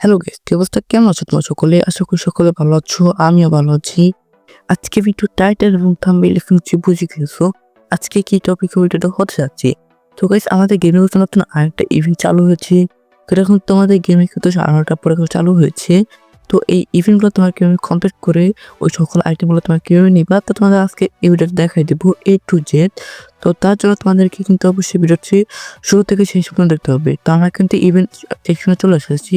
Hello guess কি অবস্থা? কেমন আছো তোমার সকলে? আশা করি সকলে ভালো আছো, আমিও ভালো আছি। আজকে ভিডিও টাইটেল এবং থাম্বনেল শুনছি বুঝে গেছো। আজকে কি টপিক ভিডিওটা হতে যাচ্ছে? তো গাইস আমাদের গেমের নতুন নতুন আরেকটা ইভেন্ট চালু হয়েছে। তো এখন তোমাদের গেমে কিন্তু আরেকটা পরে চালু হয়েছে। তো এই ইভেন্টগুলো তোমার কীভাবে কমপ্লিট করে, ওই সকল আইটেমগুলো তোমার কীভাবে নিবা, তো তোমাদের আজকে এই ভিডিওটা দেখাই দেবো এ টু জেড তো তার জন্য তোমাদেরকে কিন্তু অবশ্যই ভিডিওটি শুরু থেকে শেষ পর্যন্ত দেখতে হবে। তো আমরা কিন্তু ইভেন্ট সেকশনে চলে এসেছি।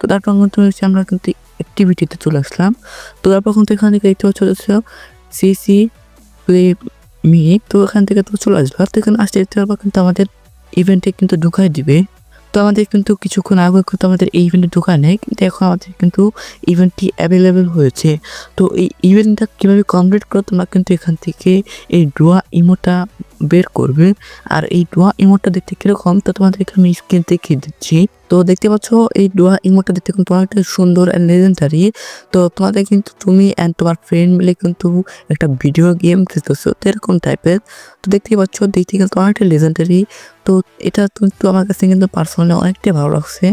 তো তারপর কিন্তু হচ্ছে আমরা কিন্তু অ্যাক্টিভিটিতে চলে আসলাম। তো তারপর কিন্তু এখান থেকে দেখতে পাচ্ছ হচ্ছে সিসি প্লে মি তো এখান থেকে তো চলে আসবে তো এখানে আসতে দেখতে পারব কিন্তু আমাদের ইভেন্টে কিন্তু ঢুকাই দিবে। তো আমাদের কিন্তু কিছুক্ষণ আগে কিন্তু আমাদের এই ইভেন্টে ঢোকা নেই, কিন্তু এখন আমাদের কিন্তু ইভেন্টটি অ্যাভেলেবেল হয়েছে। তো এই ইভেন্টটা কীভাবে কমপ্লিট করো তোমরা কিন্তু এখান থেকে এই ডোয়া ইমোটা বের করবে। আর এই ডোয়া ইমোটটা দেখতে কীরকম, তো তোমাদেরকে আমি স্ক্রিন দেখিয়ে দিচ্ছি? তো দেখতে পাচ্ছ, এই ডোয়া ইমোটটা দেখতে কিন্তু অনেকটা সুন্দর অ্যান্ড লেজেন্ডারি তো তোমাদের কিন্তু তুমি অ্যান্ড তোমার ফ্রেন্ড মিলে কিন্তু একটা ভিডিও গেম খেলতেছো, তো এরকম টাইপের তো দেখতে পাচ্ছ, দেখতে কিন্তু অনেকটা লেজেন্ডারি তো এটা কিন্তু আমার কাছে কিন্তু পার্সোনালি অনেকটাই ভালো লাগছে।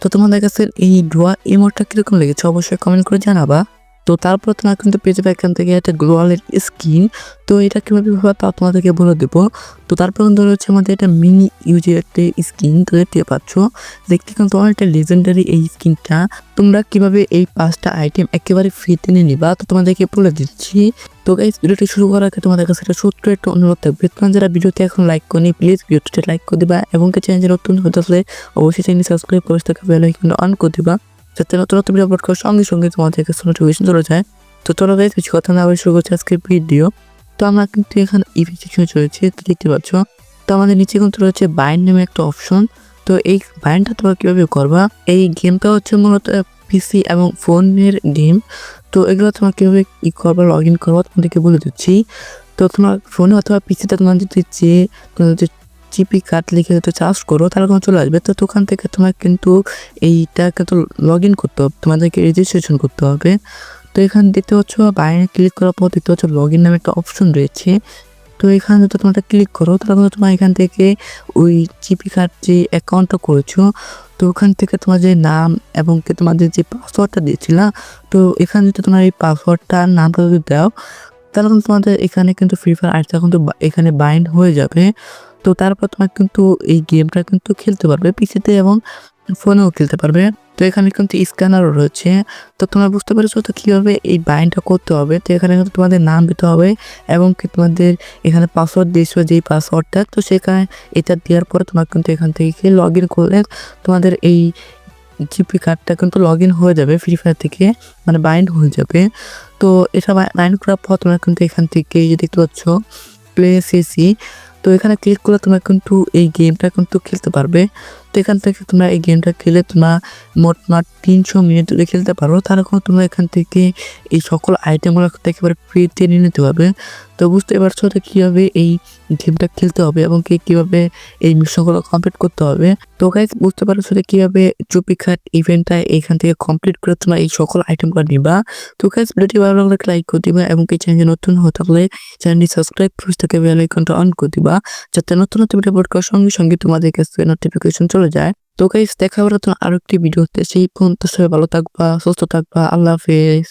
তো তোমাদের কাছে এই ডোয়া ইমোটটা কীরকম লেগেছে, অবশ্যই কমেন্ট করে জানাবা। তো তারপর তোমার কিন্তু পেয়ে যাবে এখান থেকে একটা গ্লোয়ালের স্কিন তো এটা কীভাবে হবে তা তোমাদেরকে বলে দেবো। তো তারপর কিন্তু রয়েছে আমাদের এটা মিনি ইউজের একটা স্কিন তো দেখতে পাচ্ছ। দেখতে কিন্তু অনেকটা লেজেন্ডারি এই স্কিনটা তোমরা কীভাবে এই পাঁচটা আইটেম একেবারে ফ্রিতে নিয়ে নিবা, তো তোমাদেরকে বলে দিচ্ছি। তো গাইজ ভিডিওটি শুরু করার আগে তোমাদের কাছে একটা ছোট্ট একটা অনুরোধ থাকবে। তোমরা যারা ভিডিওতে এখন লাইক করি প্লিজ ভিডিওটি লাইক করে দিবা এবং চ্যানেল নতুন হতে আসলে অবশ্যই চ্যানেল সাবস্ক্রাইব করে থাকা বেল আইকন অন করে দিবা। যাতে নতুন নতুন ভিডিও আপলোড করার সঙ্গে সঙ্গে তোমাদের কাছে নোটিফিকেশন চলে যায়। তো চলো গাইজ কিছু কথা না বলে শুরু করছি আজকে ভিডিও তো আমরা কিন্তু এখানে ইভি সেকশনে চলেছি তো দেখতে পাচ্ছ। তো আমাদের নিচে কিন্তু রয়েছে বাইন্ড নামে একটা অপশন তো এই বাইন্ডটা তোমরা কীভাবে করবা? এই গেমটা হচ্ছে মূলত পিসি এবং ফোনের গেম তো এগুলো তোমার কীভাবে ই করবা লগ ইন করবা, তোমাদেরকে বলে দিচ্ছি। তো তোমার ফোনে অথবা পিসিতে তোমার যদি যে তোমার যে জিপি কার্ড লিখে যদি চার্জ করো, তাহলে তোমার চলে আসবে? তো ওখান থেকে তোমার কিন্তু এইটা কিন্তু লগ ইন করতে হবে, তোমাদেরকে রেজিস্ট্রেশন করতে হবে। তো এখানে দেখতে পাচ্ছ, বাইরে ক্লিক করার পর দেখতে পাচ্ছ লগ ইন নামে একটা অপশন রয়েছে। তো এখানে যদি তোমরা ক্লিক করো, তাহলে তোমার এখান থেকে ওই জিপি কার্ড যে অ্যাকাউন্টটা করেছ, তো ওখান থেকে তোমার যে নাম এবং তোমাদের যে পাসওয়ার্ডটা দিয়েছিলা, তো এখানে যদি তোমার এই পাসওয়ার্ডটা নামটা যদি দাও, তাহলে কিন্তু তোমাদের এখানে কিন্তু ফ্রি ফায়ার আর্টটা কিন্তু এখানে বাইন্ড হয়ে যাবে। তো তারপর তোমার কিন্তু এই গেমটা কিন্তু খেলতে পারবে পিসিতে এবং ফোনেও খেলতে পারবে। তো এখানে কিন্তু স্ক্যানারও রয়েছে। তো তোমরা বুঝতে পেরেছ তো কীভাবে এই বাইনটা করতে হবে? তো এখানে কিন্তু তোমাদের নাম দিতে হবে এবং কি তোমাদের এখানে পাসওয়ার্ড দিয়েছ যেই পাসওয়ার্ডটা তো সেখানে এটা দেওয়ার পরে তোমার কিন্তু এখান থেকে লগ ইন করলে তোমাদের এই জিপি কার্ডটা কিন্তু লগ ইন হয়ে যাবে ফ্রি ফায়ার থেকে মানে বাইন্ড হয়ে যাবে। তো এটা বাইন্ড করার পর তোমরা কিন্তু এখান থেকে দেখতে পাচ্ছ প্লে সিসি তো এখানে ক্লিক করলে তোমরা কিন্তু এই গেমটা কিন্তু খেলতে পারবে। এখান থেকে তোমরা এই গেমটা খেলে তোমরা মোট মাঠ তিনশো মিনিট ধরে খেলতে পারো। কোনো তোমরা এখান থেকে এই সকল আইটেমগুলো একেবারে ফ্রিতে নিয়ে নিতে পারবে। তো বুঝতে পারছ তো কীভাবে এই গেমটা খেলতে হবে এবং কি কীভাবে এই মিশনগুলো কমপ্লিট করতে হবে। তো গাইজ বুঝতে পারছ যে কীভাবে চুপি খাট ইভেন্টটা এখান থেকে কমপ্লিট করে তোমরা এই সকল আইটেমগুলো নিবা। তো গাইজ ভিডিওটি ভালো লাগলে লাইক করে দিবা এবং কি চ্যানেল নতুন হতে থাকলে চ্যানেলটি সাবস্ক্রাইব করে থেকে বেল আইকনটা অন করে দিবা। যাতে নতুন নতুন ভিডিও আপলোড করার সঙ্গে সঙ্গে তোমাদের কাছে নোটিফিকেশন চলে যায়। তো গাইস দেখা হবে নতুন আরও একটি ভিডিওতে সেই পর্যন্ত সবাই ভালো থাকবা, সুস্থ থাকবা। আল্লাহ হাফেজ।